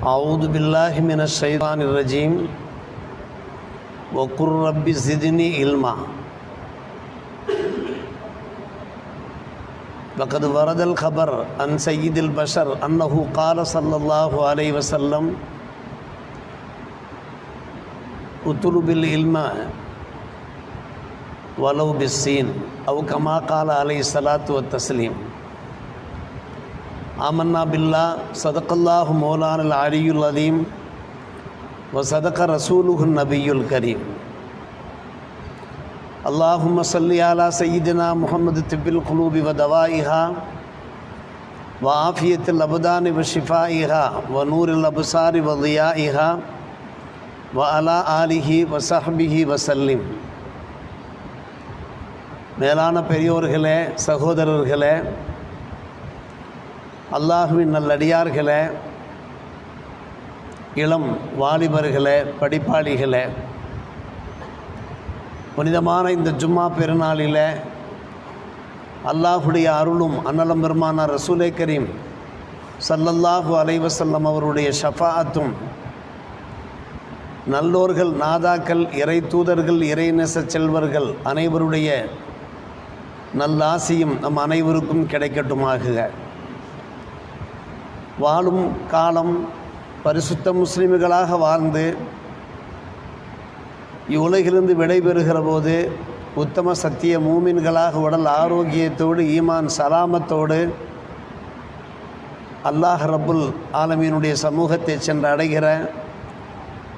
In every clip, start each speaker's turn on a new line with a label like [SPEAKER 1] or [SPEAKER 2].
[SPEAKER 1] أعوذ بالله من الشيطان الرجيم. وقل رب زدني علما. لقد ورد الخبر عن سيد البشر أنه قال صلى الله عليه وسلم أطلب العلم ولو بالسين أو كما قال عليه الصلاة والتسليم. آمنا بالله صدق الله مولانا العلي العظيم وصدق رسوله النبي الكريم اللهم صل على سيدنا محمد طب القلوب ودوائها وعافية الأبدان وشفائها ونور الأبصار وضيائها وعلى آله وصحبه وسلم மேலான பெரியோர்களே சகோதரர்களே அல்லாஹுவின் நல்லடியார்களை இளம் வாலிபர்களை படிப்பாளிகளே புனிதமான இந்த ஜும்மா பெருநாளில் அல்லாஹுடைய அருளும் அன்னலம் பெருமான ரசூலே கரீம் சல்லல்லாஹு அலைவசல்லம் அவருடைய ஷஃபாத்தும் நல்லோர்கள் நாதாக்கள் இறை தூதர்கள் இறைநெச செல்வர்கள் அனைவருடைய நல்லாசியும் நம் அனைவருக்கும் கிடைக்கட்டுமாகுக. வாழும் காலம் பரிசுத்த முஸ்லீம்களாக வாழ்ந்து இவ்வுலகிலிருந்து விடைபெறுகிற போது உத்தம சத்திய மூமின்களாக உடல் ஆரோக்கியத்தோடு ஈமான் சலாமத்தோடு அல்லாஹ் ரபுல் ஆலமீனுடைய சமூகத்தை சென்று அடைகிற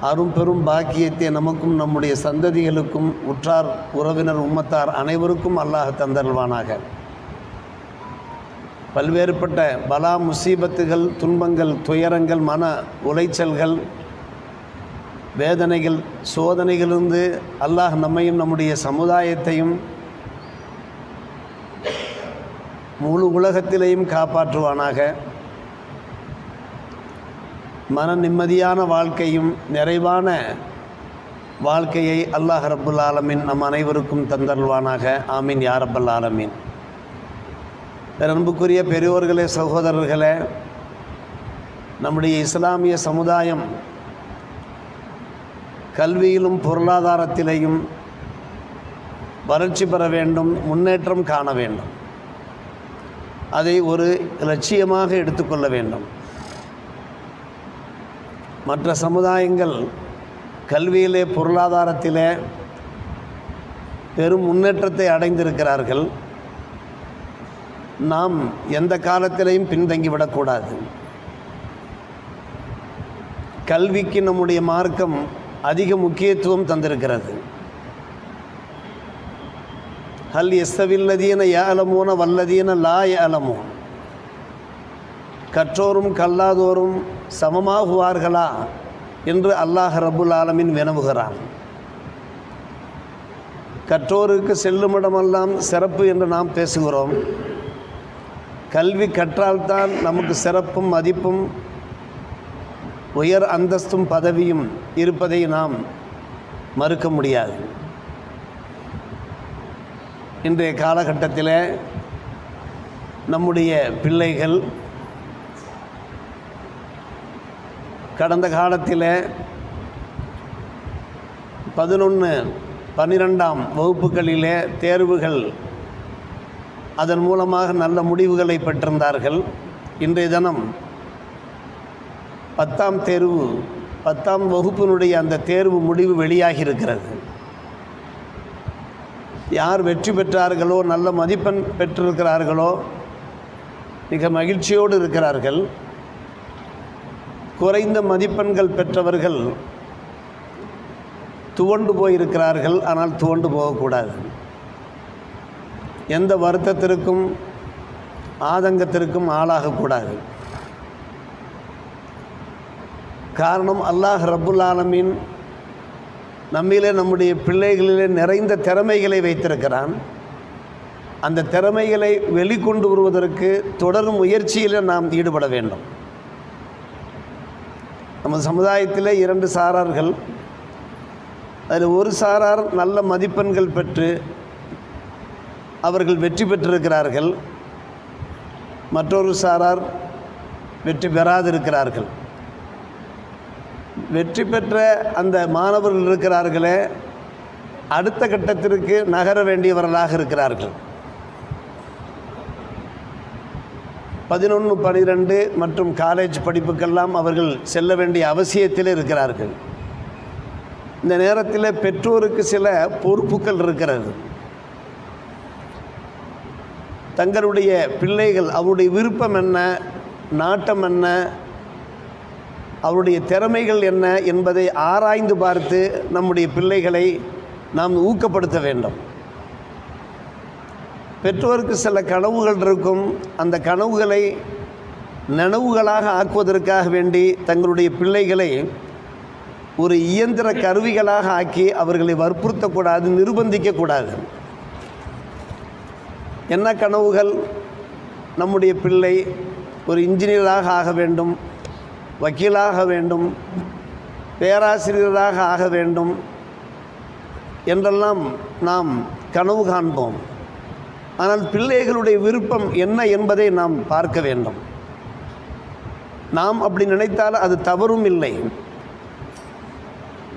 [SPEAKER 1] அரும்பெரும் பாக்கியத்தை நமக்கும் நம்முடைய சந்ததிகளுக்கும் உற்றார் உறவினர் உம்மத்தார் அனைவருக்கும் அல்லாஹ் தந்தருள்வானாக. பல்வேறுபட்ட பலா முசீபத்துகள் துன்பங்கள் துயரங்கள் மன உளைச்சல்கள் வேதனைகள் சோதனைகளிலிருந்து அல்லாஹ் நம்மையும் நம்முடைய சமுதாயத்தையும் முழு உலகத்திலேயும் காப்பாற்றுவானாக. மன நிம்மதியான வாழ்க்கையும் நிறைவான வாழ்க்கையை அல்லாஹ் ரபுல் ஆலமின் நம் அனைவருக்கும் தந்தருள்வானாக. ஆமீன் யாரபுல் ஆலமீன். அன்புக்குரிய பெரியோர்களே சகோதரர்களே நம்முடைய இஸ்லாமிய சமுதாயம் கல்வியிலும் பொருளாதாரத்திலேயும் வளர்ச்சி பெற வேண்டும் முன்னேற்றம் காண வேண்டும். அதை ஒரு லட்சியமாக எடுத்துக்கொள்ள வேண்டும். மற்ற சமுதாயங்கள் கல்வியிலே பொருளாதாரத்திலே பெரும் முன்னேற்றத்தை அடைந்திருக்கிறார்கள். நாம் எந்த காலத்திலையும் பின்தங்கிவிடக்கூடாது. கல்விக்கு நம்முடைய மார்க்கம் அதிக முக்கியத்துவம் தந்திருக்கிறது. ஹல் எஸ்தவில்லதீன ஏலமோன வல்லதீன லா ஏலமோ கற்றோரும் கல்லாதோரும் சமமாகுவார்களா என்று அல்லாஹ் ரபுல் ஆலமின் வினவுகிறான். கற்றோருக்கு செல்லுமிடமெல்லாம் சிறப்பு என்று நாம் பேசுகிறோம். கல்வி கற்றால்தான் நமக்கு சிறப்பும் மதிப்பும் உயர் அந்தஸ்தும் பதவியும் இருப்பதை நாம் மறுக்க முடியாது. இன்றைய காலகட்டத்தில் நம்முடைய பிள்ளைகள் கடந்த காலத்தில் பதினொன்று பன்னிரெண்டாம் வகுப்புகளிலே தேர்வுகள் அதன் மூலமாக நல்ல முடிவுகளை பெற்றிருந்தார்கள். இன்றைய தினம் பத்தாம் தேர்வு பத்தாம் வகுப்பினுடைய அந்த தேர்வு முடிவு வெளியாகி இருக்கிறது யார் வெற்றி பெற்றார்களோ நல்ல மதிப்பெண் பெற்றிருக்கிறார்களோ மிக மகிழ்ச்சியோடு இருக்கிறார்கள். குறைந்த மதிப்பெண்கள் பெற்றவர்கள் துவண்டு போயிருக்கிறார்கள். ஆனால் துவண்டு போகக்கூடாது. எந்த வருத்தத்திற்கும் ஆதங்கத்திற்கும் ஆளாகக்கூடாது. காரணம் அல்லாஹ் ரபுல் ஆலமின் நம்மிலே நம்முடைய பிள்ளைகளிலே நிறைந்த திறமைகளை வைத்திருக்கிறான். அந்த திறமைகளை வெளிக்கொண்டு வருவதற்கு தொடரும் முயற்சியில் நாம் ஈடுபட வேண்டும். நமது சமுதாயத்தில் இரண்டு சாரார்கள் அதில் ஒரு சாரார் நல்ல மதிப்பெண்கள் பெற்று அவர்கள் வெற்றி பெற்றிருக்கிறார்கள். மற்றொரு சாரார் வெற்றி பெறாதிருக்கிறார்கள். வெற்றி பெற்ற அந்த மாணவர்கள் இருக்கிறார்களே அடுத்த கட்டத்திற்கு நகர வேண்டியவர்களாக இருக்கிறார்கள். பதினொன்று பனிரெண்டு மற்றும் காலேஜ் படிப்புக்கெல்லாம் அவர்கள் செல்ல வேண்டிய அவசியத்தில் இருக்கிறார்கள். இந்த நேரத்தில் பெற்றோருக்கு சில பொறுப்புகள் இருக்கிறது. தங்களுடைய பிள்ளைகள் அவருடைய விருப்பம் என்ன நாட்டம் என்ன அவருடைய திறமைகள் என்ன என்பதை ஆராய்ந்து பார்த்து நம்முடைய பிள்ளைகளை நாம் ஊக்கப்படுத்த வேண்டும். பெற்றோருக்கு சில கனவுகள் இருக்கும். அந்த கனவுகளை நனவுகளாக ஆக்குவதற்காக வேண்டி தங்களுடைய பிள்ளைகளை ஒரு இயந்திர கருவிகளாக ஆக்கி அவர்களை வற்புறுத்தக்கூடாது நிர்பந்திக்கக்கூடாது. என்ன கனவுகள் நம்முடைய பிள்ளை ஒரு இன்ஜினியராக ஆக வேண்டும் வக்கீலாக வேண்டும் பேராசிரியராக ஆக வேண்டும் என்றெல்லாம் நாம் கனவு காண்போம். ஆனால் பிள்ளைகளுடைய விருப்பம் என்ன என்பதை நாம் பார்க்க வேண்டும். நாம் அப்படி நினைத்தால் அது தவறும் இல்லை.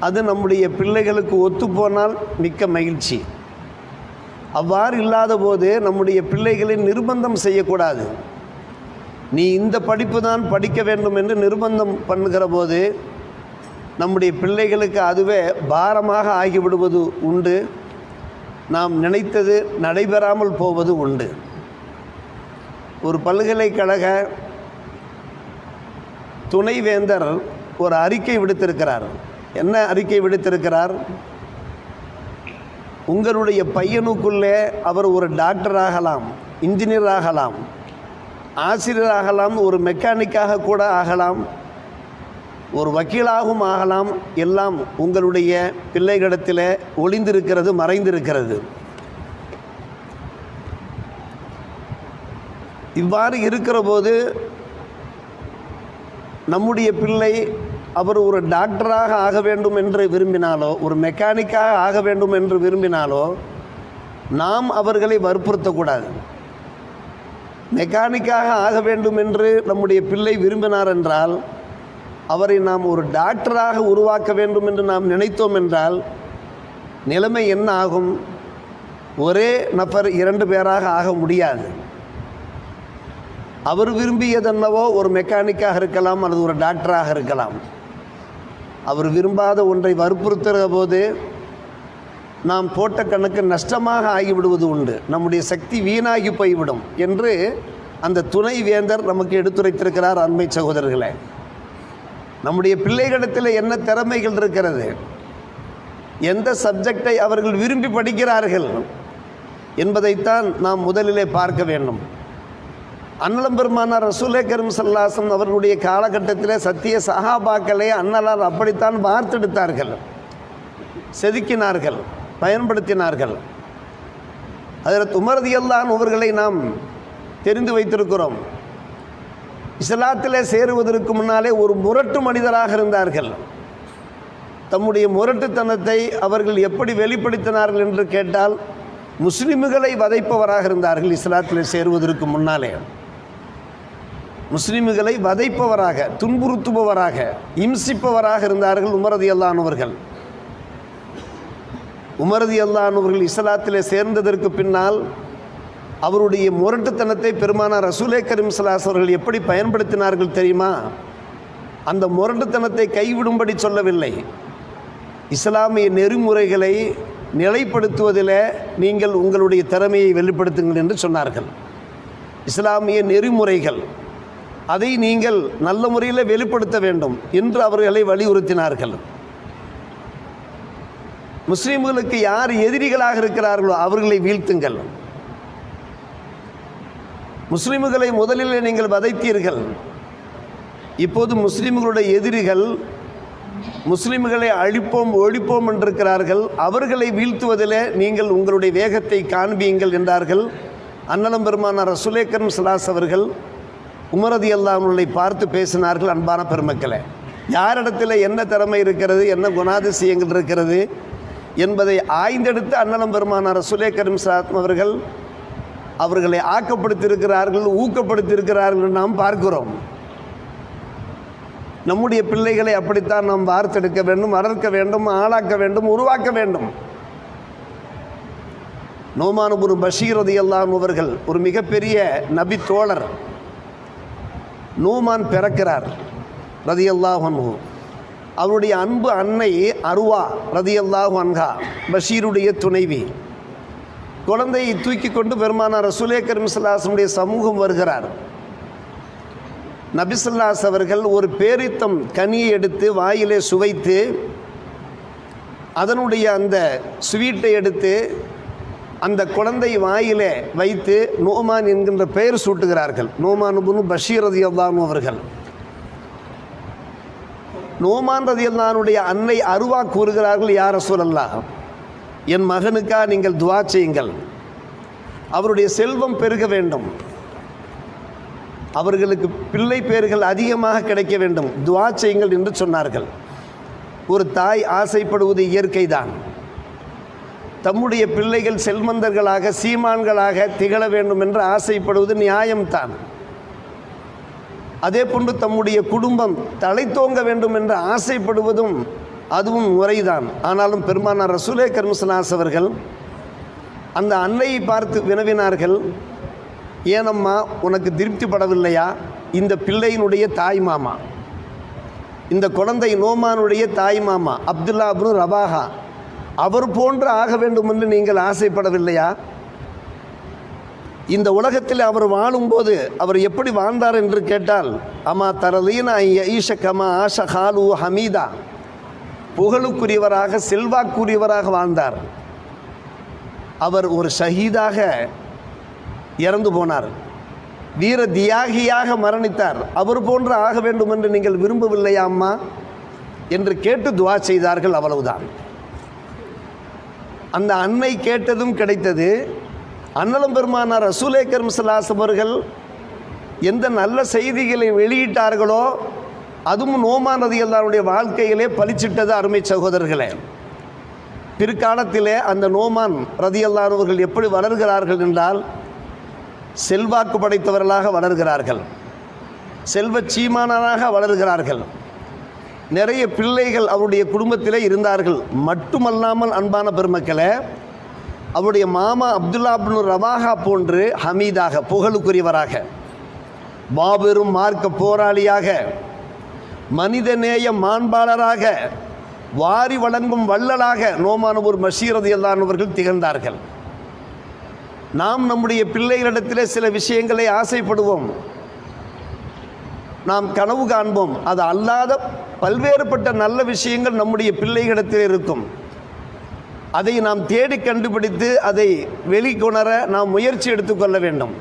[SPEAKER 1] அது நம்முடைய பிள்ளைகளுக்கு ஒத்துப்போனால் மிக்க மகிழ்ச்சி. அவ்வாறு இல்லாத போது நம்முடைய பிள்ளைகளை நிர்பந்தம் செய்யக்கூடாது. நீ இந்த படிப்பு தான் படிக்க வேண்டும் என்று நிர்பந்தம் பண்ணுகிற போது நம்முடைய பிள்ளைகளுக்கு அதுவே பாரமாக ஆகிவிடுவது உண்டு. நாம் நினைத்தது நடைபெறாமல் போவது உண்டு. ஒரு பல்கலைக்கழக துணைவேந்தர் ஒரு அறிக்கை விடுத்திருக்கிறார். என்ன அறிக்கை விடுத்திருக்கிறார்? உங்களுடைய பையனுக்குள்ளே அவர் ஒரு டாக்டர் ஆகலாம் இன்ஜினியர் ஆகலாம் ஆசிரியர் ஆகலாம் ஒரு மெக்கானிக்காக கூட ஆகலாம் ஒரு வக்கீலாகவும் ஆகலாம். எல்லாம் உங்களுடைய பிள்ளைகளிடத்தில் ஒளிந்திருக்கிறது மறைந்திருக்கிறது. இவ்வாறு இருக்கிற போது நம்முடைய பிள்ளை அவர் ஒரு டாக்டராக ஆக வேண்டும் என்று விரும்பினாலோ ஒரு மெக்கானிக்காக ஆக வேண்டும் என்று விரும்பினாலோ நாம் அவர்களை வற்புறுத்தக்கூடாது. மெக்கானிக்காக ஆக வேண்டும் என்று நம்முடைய பிள்ளை விரும்பினார் என்றால் அவரை நாம் ஒரு டாக்டராக உருவாக்க வேண்டும் என்று நாம் நினைத்தோம் என்றால் நிலைமை என்ன ஆகும்? ஒரே நபர் இரண்டு பேராக ஆக முடியாது. அவர் விரும்பியதென்னவோ ஒரு மெக்கானிக்காக இருக்கலாம் அல்லது ஒரு டாக்டராக இருக்கலாம். அவர் விரும்பாத ஒன்றை வற்புறுத்துகிற போது நாம் போட்ட கணக்கு நஷ்டமாக ஆகிவிடுவது உண்டு. நம்முடைய சக்தி வீணாகி போய்விடும் என்று அந்த துணை வேந்தர் நமக்கு எடுத்துரைத்திருக்கிறார் அண்மை சகோதரர்களே. நம்முடைய பிள்ளைகளிடத்தில் என்ன திறமைகள் இருக்கிறது? எந்த சப்ஜெக்டை அவர்கள் விரும்பி படிக்கிறார்கள்? என்பதைத்தான் நாம் முதலிலே பார்க்க வேண்டும். அன்னலம் பெருமானார் ரசூலே கரும் சல்லாசம் அவர்களுடைய காலகட்டத்தில் சத்திய சகாபாக்களை அன்னலார் அப்படித்தான் வார்த்தெடுத்தார்கள். செதுக்கினார்கள் பயன்படுத்தினார்கள். அதில் துமரதியல்தான் அவர்களை நாம் தெரிந்து வைத்திருக்கிறோம். இஸ்லாத்திலே சேருவதற்கு முன்னாலே ஒரு முரட்டு மனிதராக இருந்தார்கள். தம்முடைய முரட்டுத்தனத்தை அவர்கள் எப்படி வெளிப்படுத்தினார்கள் என்று கேட்டால் முஸ்லிம்களை வதைப்பவராக இருந்தார்கள் இஸ்லாத்தில் சேருவதற்கு முன்னாலே. முஸ்லிம்களை வதைப்பவராக துன்புறுத்துபவராக இம்சிப்பவராக இருந்தார்கள் உமரதி அல்லானவர்கள் உமரதி அல்லானவர்கள் இஸ்லாத்திலே சேர்ந்ததற்கு பின்னால் அவருடைய முரட்டுத்தனத்தை பெருமானார் ரசூலே கரீம் சலாஸ் அவர்கள் எப்படி பயன்படுத்தினார்கள் தெரியுமா? அந்த முரட்டுத்தனத்தை கைவிடும்படி சொல்லவில்லை. இஸ்லாமிய நெறிமுறைகளை நிலைப்படுத்துவதில் நீங்கள் உங்களுடைய திறமையை வெளிப்படுத்துங்கள் என்று சொன்னார்கள். இஸ்லாமிய நெறிமுறைகள் அதை நீங்கள் நல்ல முறையில் வெளிப்படுத்த வேண்டும் என்று அவர்களை வலியுறுத்தினார்கள். முஸ்லீம்களுக்கு யார் எதிரிகளாக இருக்கிறார்களோ அவர்களை வீழ்த்துங்கள். முஸ்லீம்களை முதலில் நீங்கள் வதைத்தீர்கள். இப்போது முஸ்லீம்களுடைய எதிரிகள் முஸ்லீம்களை அழிப்போம் ஒழிப்போம் என்றிருக்கிறார்கள். அவர்களை வீழ்த்துவதில் நீங்கள் உங்களுடைய வேகத்தை காண்பியுங்கள் என்றார்கள். அன்னலம் பெருமானார் சுலேக்கரம் சலாஸ் அவர்கள் உமரதி அல்லாமலை பார்த்து பேசினார்கள் அன்பான பெருமக்களை. யாரிடத்தில் என்ன திறமை இருக்கிறது என்ன குணாதிசயங்கள் இருக்கிறது என்பதை ஆய்ந்தெடுத்து அன்னலம் பெருமானார் ரசுலேக்கரம் சலாத் அவர்கள் அவர்களை ஆக்கப்படுத்தியிருக்கிறார்கள் ஊக்கப்படுத்தியிருக்கிறார்கள் நாம் பார்க்கிறோம். நம்முடைய பிள்ளைகளை அப்படித்தான் நாம் வார்த்தெடுக்க வேண்டும் வளர்க்க வேண்டும் ஆளாக்க வேண்டும் உருவாக்க வேண்டும். நோமானுபுரு பஷீரதி அல்லாம் அவர்கள் ஒரு மிகப்பெரிய நபி தோழர். நூமான் பிறக்கிறார் ரதியல்லாஹு அவருடைய அன்பு அன்னை அருவா ரதியல்லாஹு அன்ஹா பஷீருடைய துணைவி. குழந்தையை தூக்கி கொண்டு பெருமானார் ரசூலே கரிம்சல்லாசனுடைய சமூகம் வருகிறார். நபிசுல்லாஸ் அவர்கள் ஒரு பேரித்தம் கனியை எடுத்து வாயிலே சுவைத்து அதனுடைய அந்த ஸ்வீட்டை எடுத்து அந்த குழந்தை வாயிலே வைத்து நோமான் என்கின்ற பெயர் சூட்டுகிறார்கள். நோமான் புனு பஷீர் ரதி அவர்கள். நோமான் ரதி அல்லானுடைய அன்னை அருவா கூறுகிறார்கள் யார் சொல்லல்லா என் மகனுக்கா நீங்கள் துவா செய்யுங்கள். அவருடைய செல்வம் பெருக வேண்டும். அவர்களுக்கு பிள்ளை பேர்கள் அதிகமாக கிடைக்க வேண்டும். துவா செய்யுங்கள் என்று சொன்னார்கள். ஒரு தாய் ஆசைப்படுவது இயற்கைதான். தம்முடைய பிள்ளைகள் செல்வந்தர்களாக சீமான்களாக திகழ வேண்டும் என்று ஆசைப்படுவது நியாயம்தான். அதே போன்று தம்முடைய குடும்பம் தலைத்தோங்க வேண்டும் என்று ஆசைப்படுவதும் அதுவும் முறைதான். ஆனாலும் பெருமானார் ரசூலே கர்மசனாஸ் அவர்கள் அந்த அன்னையை பார்த்து வினவினார்கள் ஏனம்மா உனக்கு திருப்திப்படவில்லையா இந்த பிள்ளையினுடைய தாய் மாமா இந்த குழந்தை நோமானுடைய தாய் மாமா அப்துல்லா அப்னு ரபாஹா அவர் போன்று ஆக வேண்டும் என்று நீங்கள் ஆசைப்படவில்லையா? இந்த உலகத்தில் அவர் வாழும்போது அவர் எப்படி வாழ்ந்தார் என்று கேட்டால் அம்மா தரலீனா ஈஷ கமா ஆஷ ஹாலு ஹமீதா. புகழுக்குரியவராக செல்வாக்குரியவராக வாழ்ந்தார். அவர் ஒரு ஷஹீதாக இறந்து போனார். வீர தியாகியாக மரணித்தார். அவர் போன்று ஆக வேண்டும் என்று நீங்கள் விரும்பவில்லையா அம்மா? என்று கேட்டு துவா செய்தார்கள் அவ்வளவுதான். அந்த அன்னை கேட்டதும் கிடைத்தது அன்னலம் பெருமானார் ரசூலே அவர்கள் எந்த நல்ல செய்திகளை வெளியிட்டார்களோ அதுவும் நோமான் ரதியல்லாருடைய வாழ்க்கையிலே பலிச்சிட்டது அருமை சகோதரர்களே. பிற்காலத்திலே அந்த நோமான் ரதியல்லானவர்கள் எப்படி வளர்கிறார்கள் என்றால் செல்வாக்கு படைத்தவர்களாக வளர்கிறார்கள். செல்வ சீமானராக வளர்கிறார்கள். நிறைய பிள்ளைகள் அவருடைய குடும்பத்திலே இருந்தார்கள். மட்டுமல்லாமல் அன்பான பெருமக்களை அவருடைய மாமா அப்துல்லா அப்னு ரவாஹா போன்று ஹமீதாக புகழுக்குரியவராக மாபெரும் மார்க்க போராளியாக மனிதநேய மாண்பாளராக வாரி வழங்கும் வள்ளலாக நோமானூர் மஷீரது அல்லானவர்கள் திகழ்ந்தார்கள். நாம் நம்முடைய பிள்ளைகளிடத்திலே சில விஷயங்களை ஆசைப்படுவோம். நாம் கனவு காண்போம். அது அல்லாத பல்வேறுபட்ட நல்ல விஷயங்கள் நம்முடைய பிள்ளைகளிடத்தில் இருக்கும். அதை நாம் தேடி கண்டுபிடித்து அதை வெளிக்கொணர நாம் முயற்சி எடுத்துக்கொள்ள வேண்டும்.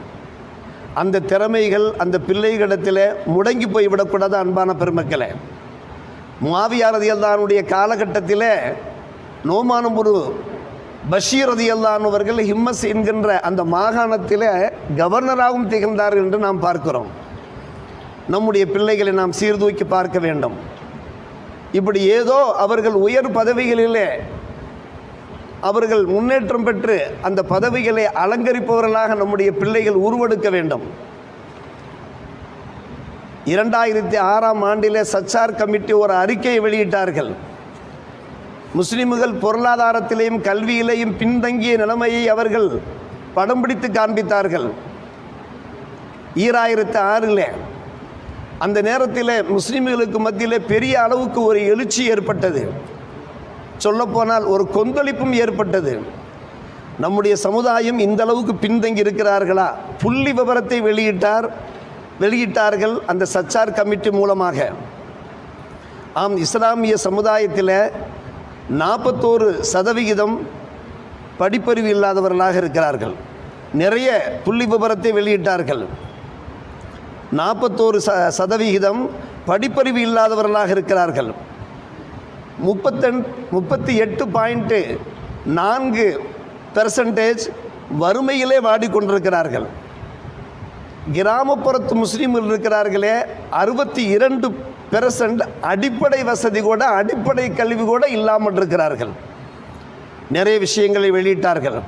[SPEAKER 1] அந்த திறமைகள் அந்த பிள்ளைகளிடத்தில் முடங்கி போய்விடக்கூடாது அன்பான பெருமக்களே. முவாவியார் காலகட்டத்தில் நோமானம் ஒரு பஷீர் ரதியல்லானவர்கள் ஹிம்மஸ் என்கின்ற அந்த மாகாணத்தில் கவர்னராகவும் திகழ்ந்தார்கள் என்று நாம் பார்க்கிறோம். நம்முடைய பிள்ளைகளை நாம் சீர்தூக்கி பார்க்க வேண்டும். இப்படி ஏதோ அவர்கள் உயர் பதவிகளிலே அவர்கள் முன்னேற்றம் பெற்று அந்த பதவிகளை அலங்கரிப்பவர்களாக நம்முடைய பிள்ளைகள் உருவெடுக்க வேண்டும். இரண்டாயிரத்தி ஆறாம் ஆண்டிலே சச்சார் கமிட்டி ஒரு அறிக்கையை வெளியிட்டார்கள். முஸ்லிம்கள் பொருளாதாரத்திலேயும் கல்வியிலேயும் பின்தங்கிய நிலைமையை அவர்கள் படம் பிடித்து காண்பித்தார்கள். ஈராயிரத்து ஆறில் அந்த நேரத்தில் முஸ்லீம்களுக்கு மத்தியில் பெரிய அளவுக்கு ஒரு எழுச்சி ஏற்பட்டது. சொல்லப்போனால் ஒரு கொந்தளிப்பும் ஏற்பட்டது. நம்முடைய சமுதாயம் இந்த அளவுக்கு பின்தங்கி இருக்கிறார்களா? புள்ளி விவரத்தை வெளியிட்டார் வெளியிட்டார்கள் அந்த சச்சார் கமிட்டி மூலமாக. ஆம் இஸ்லாமிய சமுதாயத்தில் நாற்பத்தோரு சதவிகிதம் படிப்பறிவு இல்லாதவர்களாக இருக்கிறார்கள். நிறைய புள்ளி விவரத்தை வெளியிட்டார்கள். நாற்பத்தோரு ச சதவிகிதம் படிப்பறிவு இல்லாதவர்களாக இருக்கிறார்கள். முப்பத்தெண் முப்பத்தி எட்டு பாயிண்ட்டு நான்கு பெர்சன்டேஜ் வறுமையிலே வாடிக்கொண்டிருக்கிறார்கள். கிராமப்புறத்து முஸ்லீம்கள் இருக்கிறார்களே அறுபத்தி இரண்டு பெர்சன்ட் அடிப்படை வசதி கூட அடிப்படை கல்வி கூட இல்லாமல் இருக்கிறார்கள். நிறைய விஷயங்களை வெளியிட்டார்கள்.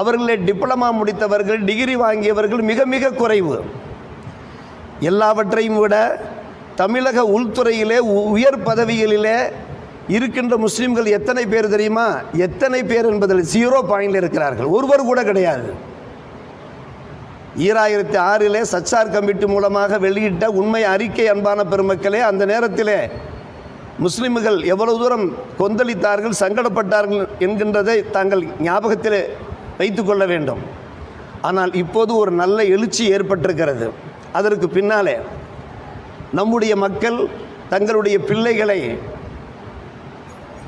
[SPEAKER 1] அவர்களே டிப்ளமா முடித்தவர்கள் டிகிரி வாங்கியவர்கள் மிக மிக குறைவு. எல்லாவற்றையும் விட தமிழக உள்துறையிலே உ- உயர் பதவிகளிலே இருக்கின்ற முஸ்லீம்கள் எத்தனை பேர் தெரியுமா? எத்தனை பேர் என்பதில் ஜீரோ பாயிண்டில் இருக்கிறார்கள். ஒருவர் கூட கிடையாது. ஈராயிரத்தி ஆறிலே சச்சார் கமிட்டி மூலமாக வெளியிட்ட உண்மை அறிக்கை அன்பான பெருமக்களே அந்த நேரத்திலே முஸ்லிம்கள் எவ்வளவு தூரம் கொந்தளித்தார்கள் சங்கடப்பட்டார்கள் என்கின்றதை தாங்கள் ஞாபகத்தில் வைத்துக்கொள்ள வேண்டும். ஆனால் இப்போது ஒரு நல்ல எழுச்சி ஏற்பட்டிருக்கிறது. அதற்கு பின்னாலே நம்முடைய மக்கள் தங்களுடைய பிள்ளைகளை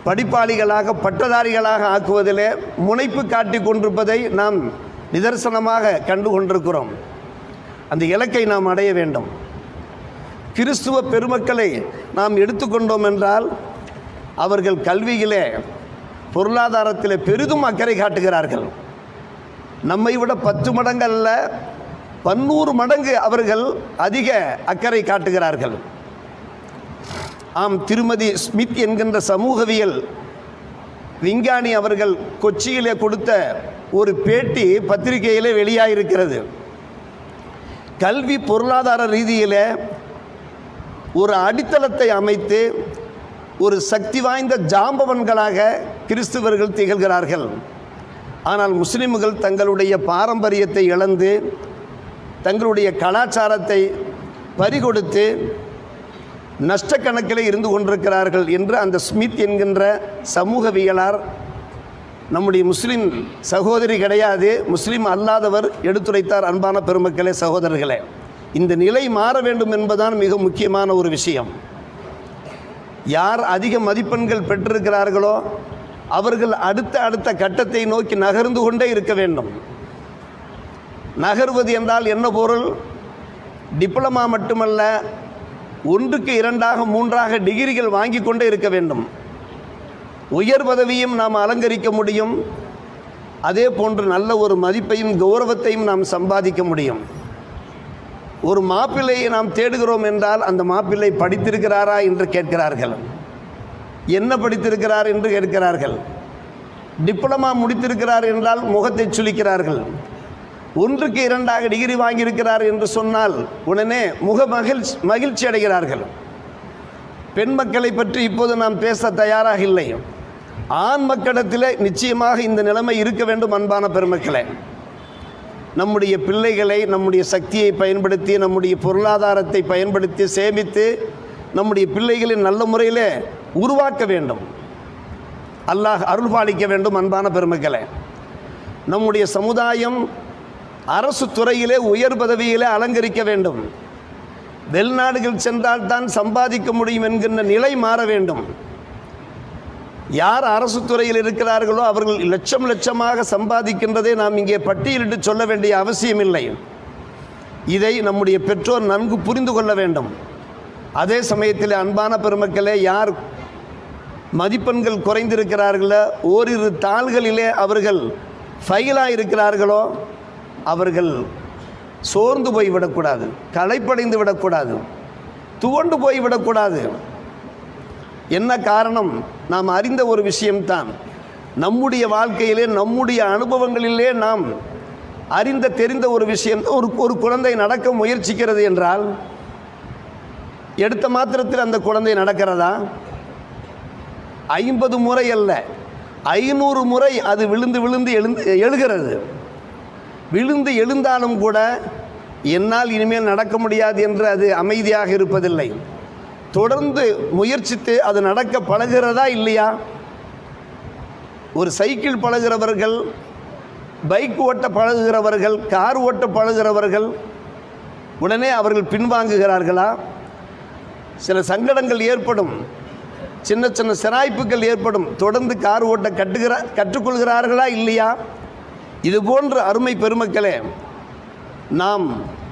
[SPEAKER 1] படிப்பாளிகளாக பட்டதாரிகளாக ஆக்குவதிலே முனைப்பு காட்டிக் கொண்டிருப்பதை நாம் நிதர்சனமாக கண்டு கொண்டிருக்கிறோம் அந்த இலக்கை நாம் அடைய வேண்டும். கிறிஸ்துவ பெருமக்களை நாம் எடுத்துக்கொண்டோம் என்றால் அவர்கள் கல்வியிலே பொருளாதாரத்திலே பெரிதும் அக்கறை காட்டுகிறார்கள். நம்மை விட பத்து மடங்கள்ல பன்னூறு மடங்கு அவர்கள் அதிக அக்கறை காட்டுகிறார்கள். ஆம் திருமதி ஸ்மித் என்கின்ற சமூகவியல் விஞ்ஞானி அவர்கள் கொச்சியிலே கொடுத்த ஒரு பேட்டி பத்திரிகையிலே வெளியாயிருக்கிறது. கல்வி பொருளாதார ரீதியில் ஒரு அடித்தளத்தை அமைத்து ஒரு சக்தி வாய்ந்த ஜாம்பவன்களாக கிறிஸ்துவர்கள் திகழ்கிறார்கள். ஆனால் முஸ்லிம்கள் தங்களுடைய பாரம்பரியத்தை இழந்து தங்களுடைய கலாச்சாரத்தை பறிகொடுத்து நஷ்டக்கணக்கில் இருந்து கொண்டிருக்கிறார்கள் என்று அந்த ஸ்மித் என்கின்ற சமூகவியலார் நம்முடைய முஸ்லீம் சகோதரி கிடையாது முஸ்லீம் அல்லாதவர் எடுத்துரைத்தார் அன்பான பெருமக்களே சகோதரர்களே. இந்த நிலை மாற வேண்டும் என்பதுதான் மிக முக்கியமான ஒரு விஷயம். யார் அதிக மதிப்பெண்கள் பெற்றிருக்கிறார்களோ அவர்கள் அடுத்த அடுத்த கட்டத்தை நோக்கி நகர்ந்து கொண்டே இருக்க வேண்டும். நகர்வது என்றால் என்ன பொருள்? டிப்ளமா மட்டுமல்ல ஒன்றுக்கு இரண்டாக மூன்றாக டிகிரிகள் வாங்கி கொண்டே இருக்க வேண்டும். உயர் பதவியும் நாம் அலங்கரிக்க முடியும். அதே போன்று நல்ல ஒரு மதிப்பையும் கௌரவத்தையும் நாம் சம்பாதிக்க முடியும். ஒரு மாப்பிள்ளையை நாம் தேடுகிறோம் என்றால் அந்த மாப்பிள்ளை படித்திருக்கிறாரா என்று கேட்கிறார்கள். என்ன படித்திருக்கிறார் என்று கேட்கிறார்கள். டிப்ளமா முடித்திருக்கிறார் என்றால் முகத்தை சுளிக்கிறார்கள். ஒன்றுக்கு இரண்டாக டிகிரி வாங்கியிருக்கிறார் என்று சொன்னால் உடனே முக மகிழ்ச்சி மகிழ்ச்சி அடைகிறார்கள். பெண் மக்களை பற்றி இப்போது நாம் பேச தயாராக இல்லை. ஆண் மக்களிடத்தில் நிச்சயமாக இந்த நிலைமை இருக்க வேண்டும் அன்பான பெருமக்களே. நம்முடைய பிள்ளைகளை நம்முடைய சக்தியை பயன்படுத்தி நம்முடைய பொருளாதாரத்தை பயன்படுத்தி சேமித்து நம்முடைய பிள்ளைகளை நல்ல முறையில் உருவாக்க வேண்டும். அல்லாஹ் அருள் பாலிக்க வேண்டும் அன்பான பெருமக்களை. நம்முடைய சமுதாயம் அரசு துறையிலே உயர் பதவியிலே அலங்கரிக்க வேண்டும். வெளிநாடுகள் சென்றால் தான் சம்பாதிக்க முடியும் என்கின்ற நிலை மாற வேண்டும். யார் அரசு துறையில் இருக்கிறார்களோ அவர்கள் லட்சம் லட்சமாக சம்பாதிக்கின்றதை நாம் இங்கே பட்டியலிட்டு சொல்ல வேண்டிய அவசியமில்லை. இதை நம்முடைய பெற்றோர் நன்கு புரிந்து கொள்ள வேண்டும். அதே சமயத்தில் அன்பான பெருமக்களே யார் மதிப்பெண்கள் குறைந்திருக்கிறார்களோ ஓரிரு தாள்களிலே அவர்கள் ஃபெயிலாக இருக்கிறார்களோ அவர்கள் சோர்ந்து போய் விடக்கூடாது களைப்படைந்து விடக்கூடாது துவண்டு போய் விடக்கூடாது. என்ன காரணம்? நாம் அறிந்த ஒரு விஷயம்தான். நம்முடைய வாழ்க்கையிலே நம்முடைய அனுபவங்களிலே நாம் அறிந்த தெரிந்த ஒரு விஷயம் ஒரு ஒரு குழந்தை நடக்க முயற்சிக்கிறது என்றால் எடுத்த மாத்திரத்தில் அந்த குழந்தை நடக்கிறதா? ஐம்பது முறை அல்ல ஐநூறு முறை அது விழுந்து விழுந்து எழுந்து எழுகிறது. விழுந்து எழுந்தாலும் கூட என்னால் இனிமேல் நடக்க முடியாது என்று அது அமைதியாக இருப்பதில்லை. தொடர்ந்து முயற்சித்து அது நடக்க பழகிறதா இல்லையா? ஒரு சைக்கிள் பழகிறவர்கள் பைக் ஓட்ட பழகுகிறவர்கள் கார் ஓட்ட பழகுகிறவர்கள் உடனே அவர்கள் பின்வாங்குகிறார்களா? சில சங்கடங்கள் ஏற்படும். சின்ன சின்ன சிராய்ப்புகள் ஏற்படும். தொடர்ந்து கார் ஓட்ட கட்டுகிற கற்றுக்கொள்கிறார்களா இல்லையா? இது போன்ற அருமை பெருமக்களே நாம்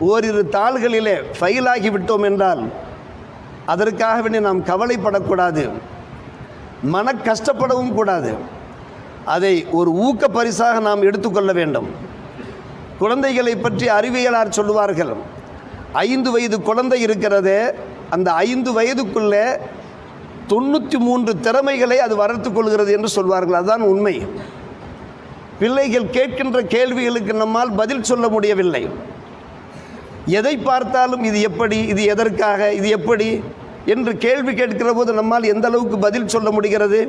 [SPEAKER 1] ஓரிரு தாள்களிலே ஃபெயிலாகி விட்டோம் என்றால் அதற்காக வேண்டி நாம் கவலைப்படக்கூடாது மன கஷ்டப்படவும் கூடாது. அதை ஒரு ஊக்க பரிசாக நாம் எடுத்துக்கொள்ள வேண்டும். குழந்தைகளை பற்றி அறிவியலார் சொல்லுவார்கள் ஐந்து வயது குழந்தை இருக்கிறதே அந்த ஐந்து வயதுக்குள்ளே தொண்ணூற்றி மூன்று திறமைகளை அது வளர்த்து கொள்கிறது என்று சொல்வார்கள். அதுதான் உண்மை. பிள்ளைகள் கேட்கின்ற கேள்விகளுக்கு நம்மால் பதில் சொல்ல முடியவில்லை. எதை பார்த்தாலும் இது எப்படி இது எதற்காக இது எப்படி என்று கேள்வி கேட்கிற போது நம்மால் எந்த அளவுக்கு பதில் சொல்ல முடிகிறது?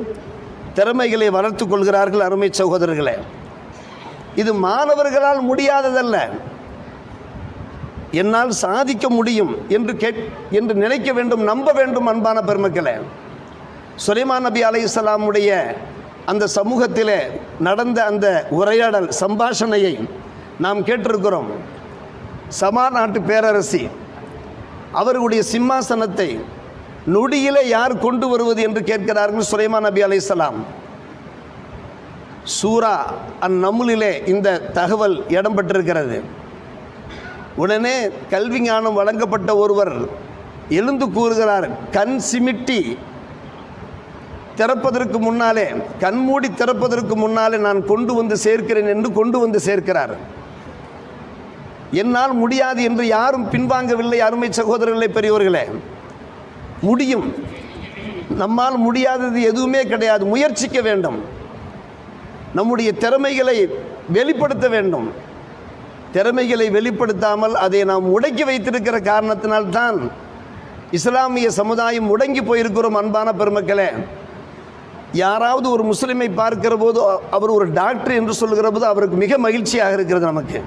[SPEAKER 1] திறமைகளை வளர்த்து கொள்கிறார்கள் அருமை சகோதரர்களே. இது மாணவர்களால் முடியாததல்ல. என்னால் சாதிக்க முடியும் என்று கேட் என்று நினைக்க வேண்டும் நம்ப வேண்டும் அன்பான பெருமக்களே. சுலைமான் நபி அலைஹிஸ்ஸலாமுடைய அந்த சமூகத்திலே நடந்த அந்த உரையாடல் சம்பாஷணையை நாம் கேட்டிருக்கிறோம். சமா நாட்டு பேரரசி அவர்களுடைய சிம்மாசனத்தை நொடியிலே யார் கொண்டு வருவது என்று கேட்கிறார்கள் சுலைமான் நபி அலைசலாம் சூரா அந்நமுலிலே இந்த தகவல் இடம்பெற்றிருக்கிறது. உடனே கல்வி ஞானம் வழங்கப்பட்ட ஒருவர் எழுந்து கூறுகிறார் கண் சிமிட்டி திறப்பதற்கு முன்னாலே கண்மூடி திறப்பதற்கு முன்னாலே நான் கொண்டு வந்து சேர்க்கிறேன் என்று கொண்டு வந்து சேர்க்கிறார். என்னால் முடியாது என்று யாரும் பின்வாங்கவில்லை அருமை சகோதரர்களே பெரியவர்களே முடியும். நம்மால் முடியாதது எதுவுமே கிடையாது. முயற்சிக்க வேண்டும். நம்முடைய திறமைகளை வெளிப்படுத்த வேண்டும். திறமைகளை வெளிப்படுத்தாமல் அதை நாம் முடக்கி வைத்திருக்கிற காரணத்தினால்தான் இஸ்லாமிய சமுதாயம் முடங்கி போயிருக்கிறோம் அன்பான பெருமக்களே. யாராவது ஒரு முஸ்லிமை பார்க்கிற போது அவர் ஒரு டாக்டர் என்று சொல்கிற போது அவருக்கு மிக மகிழ்ச்சியாக இருக்கிறது நமக்கு.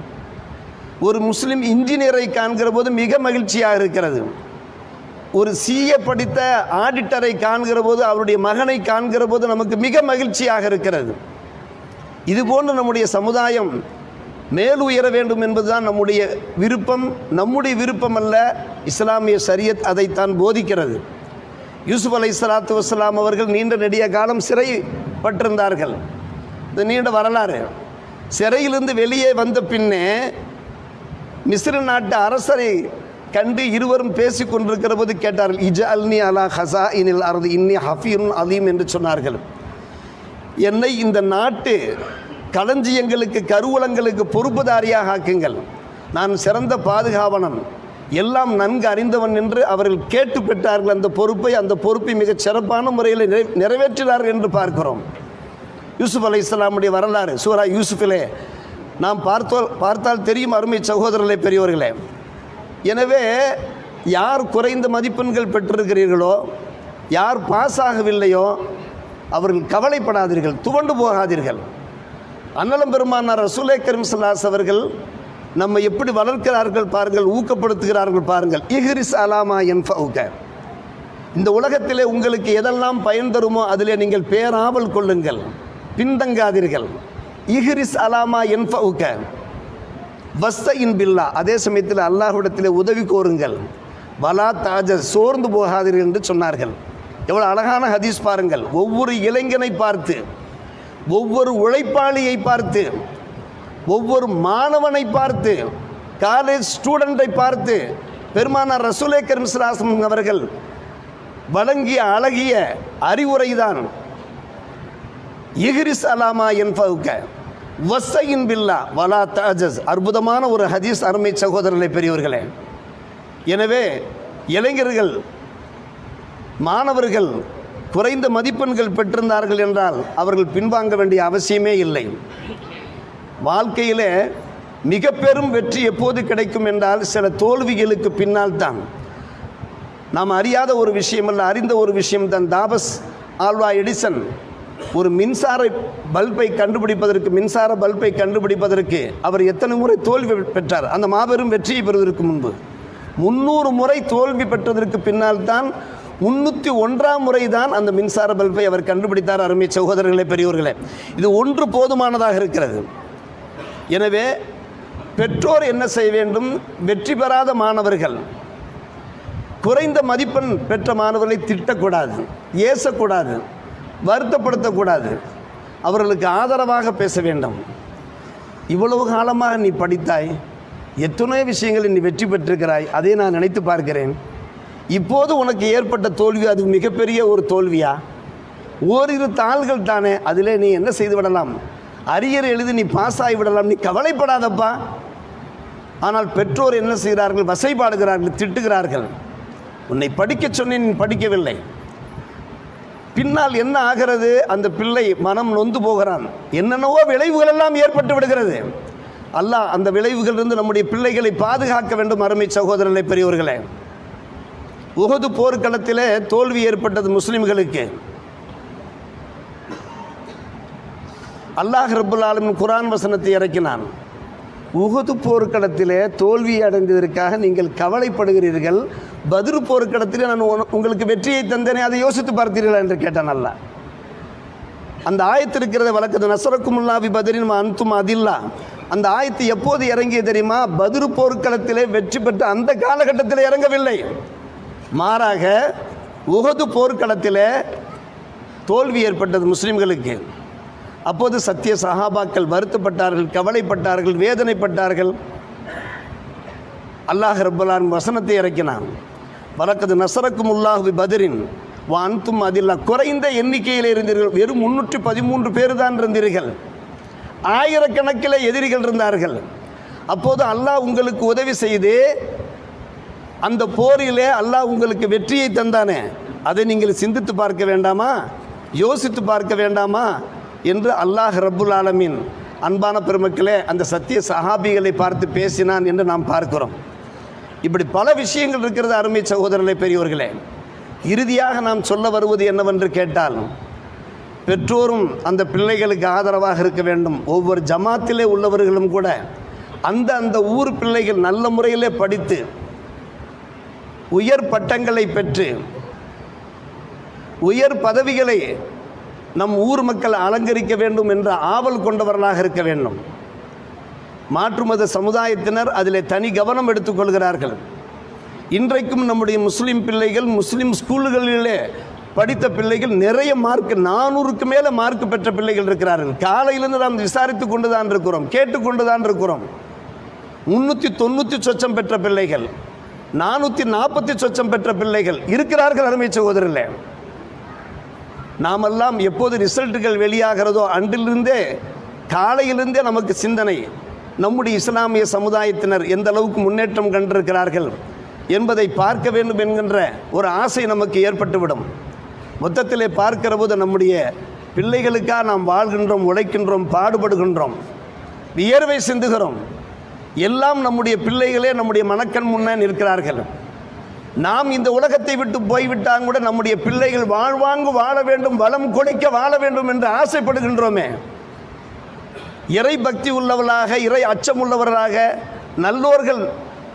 [SPEAKER 1] ஒரு முஸ்லிம் இன்ஜினியரை காண்கிற போது மிக மகிழ்ச்சியாக இருக்கிறது. ஒரு சிஏ படித்த ஆடிட்டரை காண்கிற போது அவருடைய மகனை காண்கிற போது நமக்கு மிக மகிழ்ச்சியாக இருக்கிறது. இதுபோன்று நம்முடைய சமுதாயம் மேல் உயர வேண்டும் என்பதுதான் நம்முடைய விருப்பம். நம்முடைய விருப்பம் அல்ல இஸ்லாமிய சரியத் அதைத்தான் போதிக்கிறது. யூசுப் அலை சலாத்து வசலாம் அவர்கள் நீண்ட நெடிய காலம் சிறைப்பட்டிருந்தார்கள் இது நீண்ட வரலாறு. சிறையிலிருந்து வெளியே வந்த பின்னே மிஸ்ர நாட்டு அரசரை கண்டு இருவரும் பேசி கொண்டிருக்கிற போது கேட்டார்கள் இஜ அல்னி அலா ஹசா இனில் அருது இன்னி ஹஃபீன் அலீம் என்று சொன்னார்கள். என்னை இந்த நாட்டு களஞ்சியங்களுக்கு கருவூலங்களுக்கு பொறுப்புதாரியாக ஆக்குங்கள். நான் சிறந்த பாதுகாவலன். எல்லாம் நன்கு அறிந்தவன் என்று அவர்கள் கேட்டு பெற்றார்கள் அந்த பொறுப்பை அந்த பொறுப்பை மிகச் சிறப்பான முறையில் நிறை- நிறைவேற்றினார்கள் என்று பார்க்கிறோம். யூசுப் அலை இஸ்லாமுடைய வரலாறு சூரா யூசுஃபிலே. நாம் பார்த்தோல் பார்த்தால் தெரியும் அருமை சகோதரர்களே பெரியவர்களே எனவே யார் குறைந்த மதிப்பெண்கள் பெற்றிருக்கிறீர்களோ யார் பாஸ் ஆகவில்லையோ அவர்கள் கவலைப்படாதீர்கள் துவண்டு போகாதீர்கள். அன்னலம் பெருமானார் ரசூலை கரீம் அவர்கள் நம்ம எப்படி வளர்க்கிறார்கள் பாருங்கள் ஊக்கப்படுத்துகிறார்கள் பாருங்கள். இஹ்ரிஸ் அலாமா என்ஃபவுக. இந்த உலகத்திலே உங்களுக்கு எதெல்லாம் பயன் தருமோ அதிலே நீங்கள் பேராவல் கொள்ளுங்கள் பின்தங்காதீர்கள். இஹ்ரிஸ் அலாமா என்ஃபவுக. வஸ்த இன் பில்லா. அதே சமயத்தில் அல்லாஹ்விடத்தில் உதவி கோருங்கள். வலா தாஜ சோர்ந்து போகாதீர்கள் என்று சொன்னார்கள். எவ்வளோ அழகான ஹதீஸ் பாருங்கள். ஒவ்வொரு இளைஞனை பார்த்து ஒவ்வொரு உழைப்பாளியை பார்த்து ஒவ்வொரு மாணவனை பார்த்து காலேஜ் ஸ்டூடெண்ட்டை பார்த்து பெருமானார் ரசூலே கரிம்ஸ்லாசம் அவர்கள் வழங்கிய அழகிய அறிவுரைதான் இஹ்ரிஸ் அலாமா என்பவுக்க வசையின் பில்லா வலா தாஜஸ் அற்புதமான ஒரு ஹதீஸ் அருமை சகோதரர்களை பெரியவர்களே எனவே இளைஞர்கள் மாணவர்கள் குறைந்த மதிப்பெண்கள் பெற்றிருந்தார்கள் என்றால் அவர்கள் பின்வாங்க வேண்டிய அவசியமே இல்லை. வாழ்க்கையிலே மிக பெரும் வெற்றி எப்போது கிடைக்கும் என்றால் சில தோல்விகளுக்கு பின்னால் தான். நாம் அறியாத ஒரு விஷயம் அல்ல அறிந்த ஒரு விஷயம் தான். தாபஸ் ஆல்வா எடிசன் ஒரு மின்சார பல்பை கண்டுபிடிப்பதற்கு மின்சார பல்பை கண்டுபிடிப்பதற்கு அவர் எத்தனை முறை தோல்வி பெற்றார்? அந்த மாபெரும் வெற்றியை பெறுவதற்கு முன்பு. முந்நூறு முறை தோல்வி பெற்றதற்கு பின்னால் தான் முன்னூற்றி ஒன்றாம் முறை தான் அந்த மின்சார பல்பை அவர் கண்டுபிடித்தார். அருமை சகோதரர்களே பெரியோர்களே இது ஒன்று போதுமானதாக இருக்கிறது. எனவே பெற்றோர் என்ன செய்ய வேண்டும்? வெற்றி பெறாத மாணவர்கள். குறைந்த மதிப்பெண் பெற்ற மாணவர்களை திட்டக்கூடாது. ஏசக்கூடாது. வருத்தப்படுத்தக்கூடாது. அவர்களுக்கு ஆதரவாக பேச வேண்டும். இவ்வளவு காலமாக நீ படித்தாய். எத்தனையோ விஷயங்களில் நீ வெற்றி பெற்றிருக்கிறாய். அதை நான் நினைத்து பார்க்கிறேன். இப்போது உனக்கு ஏற்பட்ட தோல்வி அது மிகப்பெரிய ஒரு தோல்வியா? ஓரிரு தாள்கள் தானே. அதிலே நீ என்ன செய்து விடலாம்? அரியர் எழுதி நீ பாஸ் ஆகிவிடலாம் நீ கவலைப்படாதப்பா. ஆனால் பெற்றோர் என்ன செய்கிறார்கள்? வசைபாடுகிறார்கள் திட்டுகிறார்கள். உன்னை படிக்கச் சொன்னேன் நீ படிக்கவில்லை. பின்னால் என்ன ஆகிறது? அந்த பிள்ளை மனம் நொந்து போகிறான். என்னென்னவோ விளைவுகள் எல்லாம் ஏற்பட்டு விடுகிறது. அல்லாஹ் அந்த விளைவுகளிலிருந்து நம்முடைய பிள்ளைகளை பாதுகாக்க வேண்டும் அருமை சகோதரனை பெரியவர்களே உகது போர்க்களத்திலே தோல்வி ஏற்பட்டது முஸ்லிம்களுக்கு. அல்லாஹ் ரப்புல் ஆலமின் குரான் வசனத்தை இறக்கினான். உகது போர்க்களத்திலே தோல்வி அடைந்ததற்காக நீங்கள் கவலைப்படுகிறீர்கள். பதில் போர்க்களத்திலே நான் உங்களுக்கு வெற்றியை தந்தேனே அதை யோசித்து பார்த்தீர்களா என்று கேட்டான் அல்ல அந்த ஆயத்து இருக்கிறத வழக்கது நசரக்குமுல்லாவி பதிரின் அன்தும் அதில்லா. அந்த ஆயத்து எப்போது இறங்கிய தெரியுமா? பதிரு போர்க்களத்திலே வெற்றி பெற்ற அந்த காலகட்டத்தில் இறங்கவில்லை. மாறாக உகது போர்க்களத்திலே தோல்வி ஏற்பட்டது முஸ்லிம்களுக்கு. அப்போது சத்திய சஹாபாக்கள் வருத்தப்பட்டார்கள் கவலைப்பட்டார்கள் வேதனைப்பட்டார்கள். அல்லாஹ் ரப்பலான் வசனத்தை இறக்கினான். வழக்கது நசரக்கும் உல்லாஹு பதிரின். வான்தும் அதில் குறைந்த எண்ணிக்கையில் இருந்தீர்கள். வெறும் முன்னூற்றி பதிமூன்று பேர் தான் இருந்தீர்கள். ஆயிரக்கணக்கில் எதிரிகள் இருந்தார்கள். அப்போது அல்லாஹ் உங்களுக்கு உதவி செய்து அந்த போரிலே அல்லாஹ் உங்களுக்கு வெற்றியை தந்தானே. அதை நீங்கள் சிந்தித்து பார்க்க வேண்டாமா? யோசித்து பார்க்க வேண்டாமா? என்று அல்லாஹ் ரப்புல் ஆலமின் அன்பான பெருமக்களே அந்த சத்திய சஹாபிகளை பார்த்து பேசினான் என்று நாம் பார்க்கிறோம். இப்படி பல விஷயங்கள் இருக்கிறது அருமை சகோதரர்களே பெரியவர்களே இறுதியாக நாம் சொல்ல வருவது என்னவென்று கேட்டால் பெற்றோரும் அந்த பிள்ளைகளுக்கு ஆதரவாக இருக்க வேண்டும். ஒவ்வொரு ஜமாத்திலே உள்ளவர்களும் கூட அந்த அந்த ஊர் பிள்ளைகள் நல்ல முறையிலே படித்து உயர் பட்டங்களை பெற்று உயர் பதவிகளை நம் ஊர் மக்கள் அலங்கரிக்க வேண்டும் என்ற ஆவல் கொண்டவர்களாக இருக்க வேண்டும். மாற்று மத சமுதாயத்தினர் அதில் தனி கவனம் எடுத்துக்கொள்கிறார்கள் இன்றைக்கும் நம்முடைய முஸ்லீம் பிள்ளைகள் முஸ்லீம் ஸ்கூல்களிலே படித்த பிள்ளைகள் நிறைய மார்க் நானூறுக்கு மேலே மார்க் பெற்ற பிள்ளைகள் இருக்கிறார்கள். காலையிலிருந்து நாம் விசாரித்து கொண்டு தான் இருக்கிறோம் கேட்டுக்கொண்டு தான் இருக்கிறோம். முன்னூற்றி தொண்ணூற்றி சொச்சம் பெற்ற பிள்ளைகள் நானூற்றி நாற்பத்தி சொச்சம் பெற்ற பிள்ளைகள் இருக்கிறார்கள் அருமை சகோதரர்களே. நாமெல்லாம் எப்போது ரிசல்ட்டுகள் வெளியாகிறதோ அன்றிலிருந்தே காலையிலிருந்தே நமக்கு சிந்தனை நம்முடைய இஸ்லாமிய சமுதாயத்தினர் எந்த அளவுக்கு முன்னேற்றம் கண்டிருக்கிறார்கள் என்பதை பார்க்க வேண்டும் என்கின்ற ஒரு ஆசை நமக்கு ஏற்பட்டுவிடும். மொத்தத்திலே பார்க்கிற போது நம்முடைய பிள்ளைகளுக்காக நாம் வாழ்கின்றோம் உழைக்கின்றோம் பாடுபடுகின்றோம். வியர்வை சிந்துகிறோம். எல்லாம் நம்முடைய பிள்ளைகளே நம்முடைய மனக்கண் முன்னே நிற்கிறார்கள். நாம் இந்த உலகத்தை விட்டு போய்விட்டாங்க கூட நம்முடைய பிள்ளைகள் வாழ்வாங்கு வாழ வேண்டும் வளம் கொடைக்க வாழ வேண்டும் என்று ஆசைப்படுகின்றோமே. இறை பக்தி உள்ளவர்களாக இறை அச்சம் உள்ளவர்களாக நல்லோர்கள்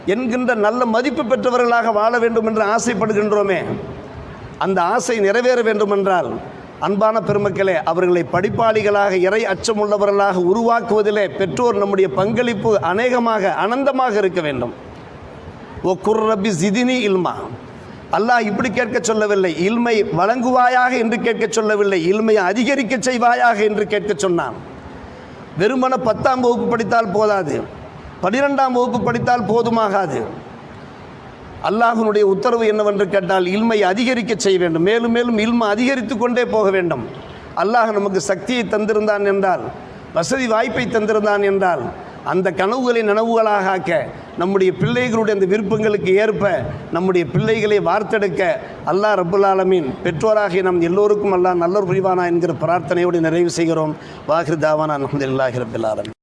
[SPEAKER 1] என்கின்ற நல்ல மதிப்பு பெற்றவர்களாக வாழ வேண்டும் என்று ஆசைப்படுகின்றோமே. அந்த ஆசை நிறைவேற வேண்டுமென்றால் அன்பான பெருமக்களே அவர்களை படிப்பாளிகளாக இறை அச்சம் உள்ளவர்களாக உருவாக்குவதிலே பெற்றோர் நம்முடைய பங்களிப்பு அநேகமாக அனந்தமாக இருக்க வேண்டும். ஓ குர்ரபி ஜிதினி இல்மா அல்லாஹ் இப்படி கேட்க சொல்லவில்லை. இல்மை வழங்குவாயாக என்று கேட்க சொல்லவில்லை. இல்மையை அதிகரிக்க செய்வாயாக என்று கேட்க சொன்னான். வெறுமன பத்தாம் வகுப்பு படித்தால் போதாது. பன்னிரெண்டாம் வகுப்பு படித்தால் போதுமாகாது. அல்லாஹனுடைய உத்தரவு என்னவென்று கேட்டால் இல்மை அதிகரிக்க செய்ய வேண்டும். மேலும் மேலும் இல்மை அதிகரித்து கொண்டே போக வேண்டும். அல்லாஹ் நமக்கு சக்தியை தந்திருந்தான் என்றால் வசதி வாய்ப்பை தந்திருந்தான் என்றால் அந்த கனவுகளை நனவுகளாக ஆக்க நம்முடைய பிள்ளைகளுடைய அந்த விருப்பங்களுக்கு ஏற்ப நம்முடைய பிள்ளைகளை வார்த்தெடுக்க அல்லாஹ் ரபுல்லாலமீன் ஆலமீன் பெற்றோராகிய நம் எல்லோருக்கும் அல்லாஹ் நல்லொரு புரிவானா என்கிற பிரார்த்தனையோடு நிறைவு செய்கிறோம். வாஹிர் தாவானா அலமதுல்லாஹி ரபில் ஆலமீன்.